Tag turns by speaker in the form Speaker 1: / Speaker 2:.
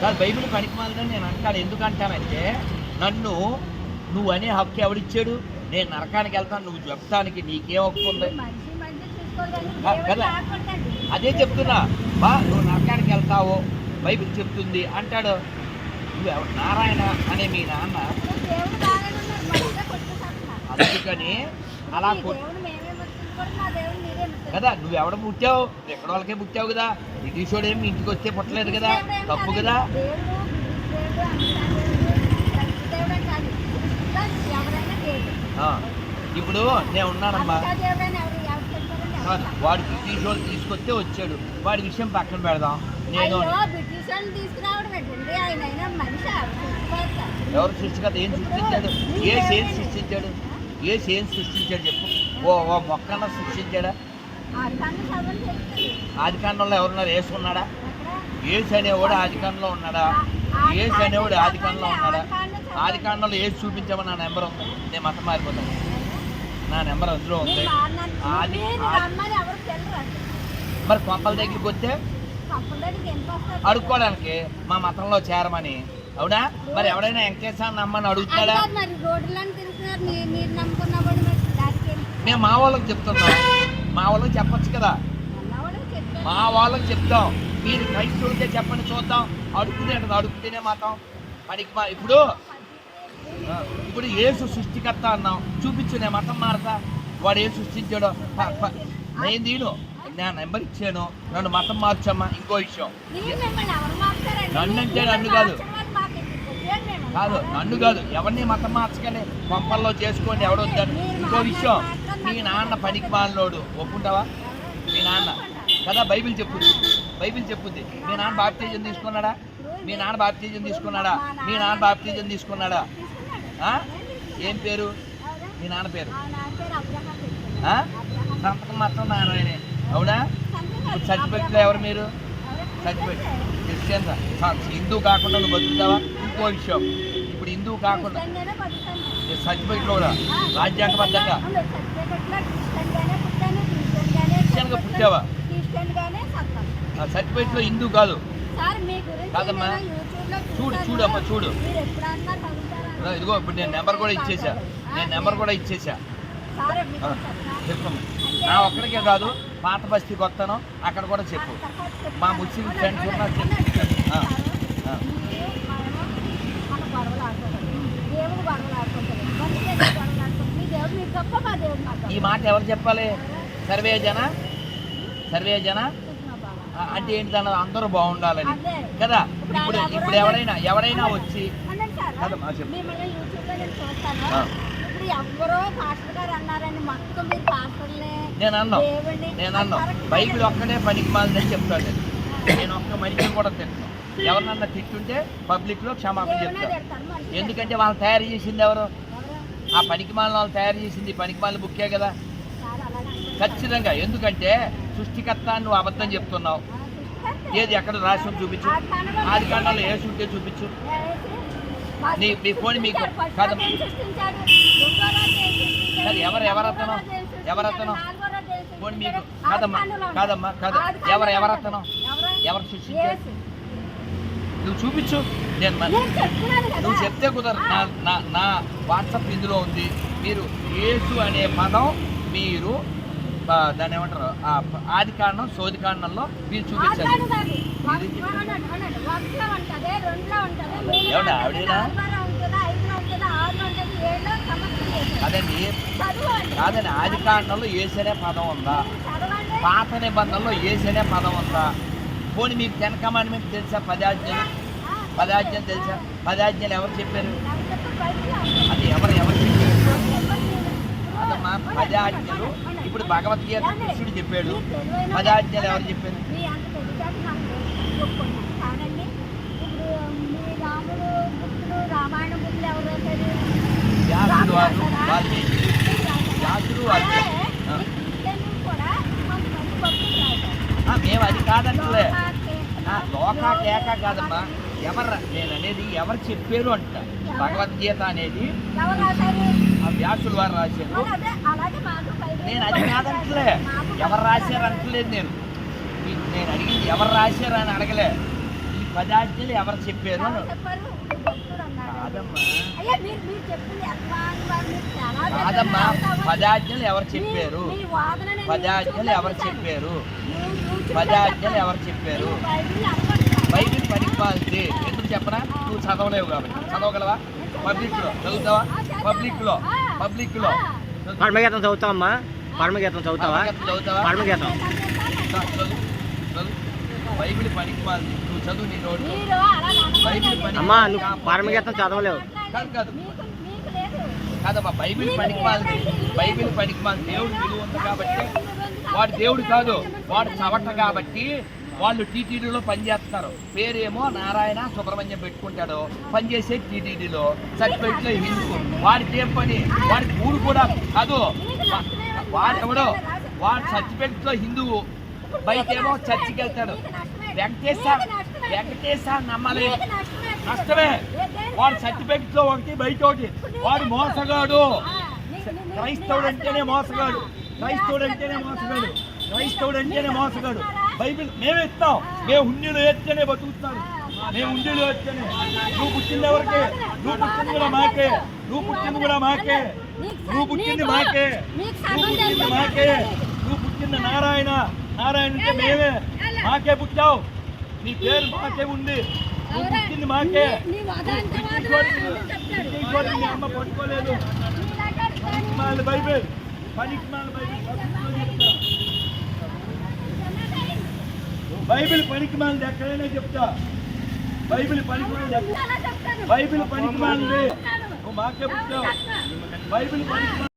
Speaker 1: కాదు బైబిల్ పనికిమాలని నేను అంటాను. ఎందుకు అంటానంటే నన్ను నువ్వు అనే హక్కు ఎవడిచ్చాడు? నేను నరకానికి వెళ్తాను నువ్వు చెప్తానికి నీకేం హక్కు ఉంది. కదా. అదే చెప్తున్నా. బా నువ్వు నరకానికి వెళ్తావు? బైబిల్ చెప్తుంది. అంటాడు నువ్వు ఎవరు? నారాయణ అనే మీ నాన్న. అందుకని అలా కదా నువ్వు ఎవడ పుట్టావు? ఎక్కడ వాళ్ళకే పుట్టావు కదా. బ్రిటిషోడు ఏమి ఇంటికి వస్తే పుట్టలేదు కదా. తప్పు. కదా?
Speaker 2: కాదు.
Speaker 1: ఇప్పుడు నేను ఉన్నానమ్మా. కాదు. వాడు బ్రిటిష్ వాళ్ళు తీసుకొస్తే వచ్చాడు. వాడి విషయం పక్కన పెడదాం. నేను
Speaker 2: బ్రిటిష్.
Speaker 1: ఎవరు సృష్టికర్త? ఏం సృష్టించాడు? ఏ ఏం సృష్టించాడు? ఏ ఏం సృష్టించాడు చెప్పు. ఓ ఓ మొక్కన్న సృష్టించాడా? ఆదికాండంలో ఎవరున్నారు? ఏసు ఉన్నాడా? ఏసు అనేవాడు ఆదికాండంలో ఉన్నాడా? ఏసు అనేవాడు ఆదికాండంలో ఉన్నాడా? ఆదికాండంలో ఏసు చూపించామని నా నెంబర్ ఉంది. నేను మతం మారిపోతాను. నా నెంబర్ అందులో ఉంది. ఆది
Speaker 2: మరి
Speaker 1: కొంపల దగ్గరికి వస్తే? అడుక్కోవడానికి మా మతంలో చేరమని. అవునా? మరి ఎవడైనా వెంకటేశ్వర నమ్మని అడుగుతాడా మేము మా వాళ్ళకి చెప్తున్నాం. మా వాళ్ళకి చెప్పొచ్చు కదా. మా వాళ్ళకి చెప్తాం. మీరు క్రైస్తవులకే చెప్పండి చూద్దాం. అడుగుతే అంటది అడుగుతేనే మాత్రం. పనికి మా ఇప్పుడు? ఇప్పుడు ఏసు సృష్టికర్త అన్నాం. చూపించు నేను మతం మారతా? వాడు ఏం సృష్టించాడో? నేను దీను నేను నెంబర్ ఇచ్చాను. నన్ను మతం మార్చమ్మా ఇంకో విషయం? నన్ను అంటే నన్ను కాదు. కాదు నన్ను కాదు. ఎవరిని మతం మార్చకనే కొంపల్లో చేసుకోండి ఎవడొద్దాను. ఇంకో విషయం. మీ నాన్న పనికి మాలినోడు ఒప్పుకుంటావా? మీ నాన్న. కదా బైబిల్ చెప్పుద్ది. బైబిల్ చెప్పుద్ది. మీ నాన్న బాప్తీజం తీసుకున్నాడా? మీ నాన్న బాప్తీజం తీసుకున్నాడా? మీ నాన్న బాప్తీజం తీసుకున్నాడా? ఏం పేరు? మీ నాన్న పేరు? సంతకం మాత్రం నారాయణే. అవునా? సర్టిఫికెట్లో ఎవరు మీరు? సర్టిఫికెట్ క్రిస్టియన్ హిందూ కాకుండా నువ్వు బతుకుతావా? ఇంకో విషయం. ఇప్పుడు హిందూ కాకుండా సర్టిఫికెట్లో కూడా రాజ్యాంగబద్ధంగా? క్రిస్టియన్గా పుట్టావా? ఆ సర్టిఫికెట్లో హిందూ కాదు. కాదమ్మా. చూడు,
Speaker 2: చూశాను.
Speaker 1: చూడు. అమ్మా, చూడు. ఇదిగో, ఇప్పుడు నేను నెంబర్ కూడా ఇచ్చేసా. నేను నెంబర్ కూడా ఇచ్చేసా. చెప్పమ్మా. నా ఒక్కడికే కాదు పాత బస్తీకి వస్తాను. అక్కడ కూడా చెప్పు. మా ముస్లిం ఫ్రెండ్స్ ఉన్నారు చెప్పు ఆ, ఆ.
Speaker 2: మన గొడవలు ఆడుకోవాలి దేవుడు గొడవలు ఆడుకుంటారు మంచిగా గొడవలు ఆడుకుంటారు మీ దేవుడు మీరు గొప్ప మా దేవుడు మా
Speaker 1: ఈ మాట ఎవరు చెప్పాలి? సర్వే జన సర్వే జన. అంటే ఏంటి దాని అందరూ బాగుండాలని. కదా?
Speaker 2: ఇప్పుడు
Speaker 1: ఇప్పుడు ఎవరైనా ఎవరైనా వచ్చి
Speaker 2: నేను
Speaker 1: అన్నాం. నేను అన్నాం. బైబిల్. ఒక్కడే పనికి మాలని చెప్తాను నేను. నేను ఒక్క మనిషిని కూడా తింటున్నాను ఎవరినన్నా తిట్టుంటే పబ్లిక్లో క్షమాపణ చెప్తాను. ఎందుకంటే వాళ్ళు తయారు చేసింది ఎవరు? ఆ పనికి మాలిన వాళ్ళు తయారు చేసింది పనికి మాలిన బుక్కే కదా. ఖచ్చితంగా ఎందుకంటే సృష్టికర్త నువ్వు అబద్ధం చెప్తున్నావు. ఏది ఎక్కడ రాసి చూపించు ఆది కాండంలో ఏ ఉంటే చూపించు నీ- మీ ఫోన్ మీకు కాదు. ఎవరు- ఎవరతను? ఎవరతను? ఫోన్ మీకు? కాదమ్మా కాదమ్మా కాదు ఎవరు ఎవరతను
Speaker 2: ఎవరు?
Speaker 1: సృష్టించారు
Speaker 2: యేసు.
Speaker 1: నువ్వు చూపించు నేను. నువ్వు చెప్తే కుదరదు నా నా నా వాట్సాప్ ఇందులో ఉంది మీరు యేసు అనే పదం మీరు ఆ, దాన్ని ఏమంటారు ఆది కాండం సోది కాండంలో మీరు ఆవిడేనా?
Speaker 2: చేశాడు.
Speaker 1: అదండి. కాదండి ఆది కాండంలో ఏసనే పదం ఉందా. పాత నిబంధనలో ఏసనే పదం ఉందా పోనీ మీకు టెన్ కమాండ్మెంట్ తెలుసా పదాజ్ఞలు పదాజ్ఞలు తెలుసా పదాజ్ఞలు ఎవరు చెప్పారు. అది ఎవరు ఎవరు చెప్పారు. అదమ్మా పదాజ్ఞలు. ఇప్పుడు భగవద్గీత? కృష్ణుడు చెప్పాడు. పదాజ్ఞలు ఎవరు చెప్పారు? వ్యాసుడు వారు? వాల్మీకి? వ్యాసుడు మేము అది కాదంటలే. లోకా కేక కాదమ్మా. ఎవరు నేను అనేది ఎవరు చెప్పారు అంట. భగవద్గీత అనేది ఆ వ్యాసులు వారు రాశారు. నేను అది కాదంటలే. ఎవరు రాశారు అంటలేదు నేను. నేను అడిగింది ఎవరు రాశారు అని అడగలే. ఈ పదార్థాలు ఎవరు చెప్పారు కాదమ్మా. పదార్థాలు ఎవరు చెప్పారు? పదార్థాలు ఎవరు చెప్పారు?
Speaker 2: పదార్థాలు
Speaker 1: ఎవరు చెప్పారు?
Speaker 2: బైబిల్ అప్పట్లో-
Speaker 1: ఎందుకు చెప్పనా? నువ్వు చదవలేవు కాబట్టి. చదవగలవా? పబ్లిక్లో చదువుతావా? పబ్లిక్లో
Speaker 3: పబ్లిక్లో చదువుతావమ్మా. పరమగీతం చదువుతావా?
Speaker 1: చదువుతావా?
Speaker 3: పరమగీతం.
Speaker 1: చదువు చదువు బైబిల్ పనికిమాలింది నువ్వు చదువు నీ నోటి బైబిల్. పని
Speaker 3: అమ్మా నువ్వు పరమగీతం చదవలేవు.
Speaker 1: కాదు కాదు. కాదమ్మా బైబిల్ పనికిమాలింది బైబిల్ పనికిమాలింది దేవుడు విలువ ఉంది కాబట్టి వాడు దేవుడు కాదు. వాడు చవట కాబట్టి వాళ్ళు టీటీడీలో పనిచేస్తారు పేరేమో నారాయణ సుబ్రహ్మణ్యం పెట్టుకుంటాడు. పనిచేసే టీటీడీలో సర్టిఫికెట్లో హిందూ వాడికి ఏం పని? వాడికి ఊరు కూడా కాదు. వాడెవడో? వాడు సర్టిఫికెట్లో హిందువు. బయట ఏమో చర్చికి వెళ్తాడు వెంకటేశ వెంకటేశ నమ్మాలి.
Speaker 2: నష్టమే.
Speaker 1: వాడు సర్టిఫికెట్లో ఒకటి బయట ఒకటి. వాడు మోసగాడు. క్రైస్తవుడు అంటేనే మోసగాడు. క్రైస్తవుడు అంటేనే మోసగాడు. క్రైస్తవుడు అంటేనే మోసగాడు. బైబిల్ మేము ఇస్తాం. మేము హుండీలు వేస్తేనే బతుకుతున్నాడు. మేము హుండీలు వేస్తేనే నువ్వు పుట్టింది ఎవరికే? నువ్వు పుట్టింది కూడా మాకే. నువ్వు పుట్టింది కూడా మాకే. నువ్వు పుట్టింది మాకే. నువ్వు పుట్టింది మాకే. నువ్వు పుట్టింది నారాయణ. నారాయణ అంటే మేమే. మాకే పుట్టావు. నీ పేరు మాకే ఉంది. నువ్వు పుట్టింది మాకే.
Speaker 2: నీ
Speaker 1: అమ్మ పట్టుకోలేదు. బైబిల్. పనికిమాల బైబిల్. బైబిల్ పనికిమాలది ఎక్కడైనా చెప్తా. బైబిల్
Speaker 2: అలా చెప్తాను.
Speaker 1: బైబిల్ పనికిమాలది. నువ్వు మాకే పుట్టావు. బైబిల్ పనికి